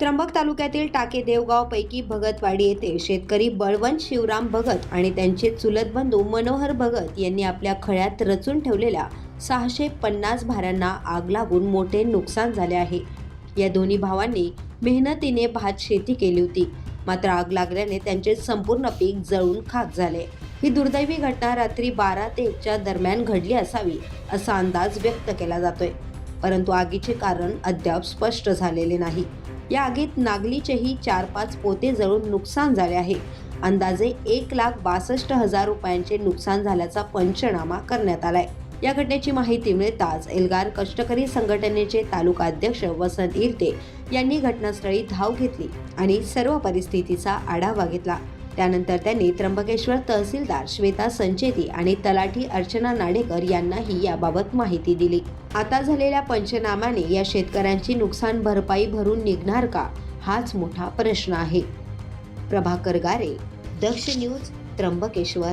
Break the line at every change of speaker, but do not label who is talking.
त्र्यंबक तालुक्यातील टाके देवगाव पैकी भगतवाडी येथे शेतकरी बळवंत शिवराम भगत आणि त्यांचे चुलत बंधू मनोहर भगत यांनी आपल्या खळ्यात रचून ठेवलेल्या सहाशे पन्नास भाऱ्यांना आग लागून मोठे नुकसान झाले आहे. या दोन्ही भावांनी मेहनतीने भात शेती केली होती. मात्र आग लागल्याने त्यांचे संपूर्ण पीक जळून खाक झाले. ही दुर्दैवी घटना रात्री बारा ते एकच्या दरम्यान घडली असावी असा अंदाज व्यक्त केला जातोय. परंतु आगीचे कारण अद्याप स्पष्ट झालेले नाही. या आगीत नागलीचेही चार पाच पोते जळून नुकसान झाले आहे. अंदाजे एक लाख बासष्ट हजार रुपयांचे नुकसान झाल्याचा पंचनामा करण्यात आलाय. या घटनेची माहिती मिळताच एल्गार कष्टकरी संघटनेचे तालुका अध्यक्ष वसंत इरते यांनी घटनास्थळी धाव घेतली आणि सर्व परिस्थितीचा आढावा घेतला. त्यानंतर त्यांनी त्र्यंबकेश्वर तहसीलदार श्वेता संचेती आणि तलाठी अर्चना नाडेकर यांनाही याबाबत माहिती दिली. आता झालेल्या पंचनाम्याने या शेतकऱ्यांची नुकसान भरपाई भरून निघणार का? हाच मोठा प्रश्न आहे. प्रभाकर गारे दक्ष न्यूज त्र्यंबकेश्वर.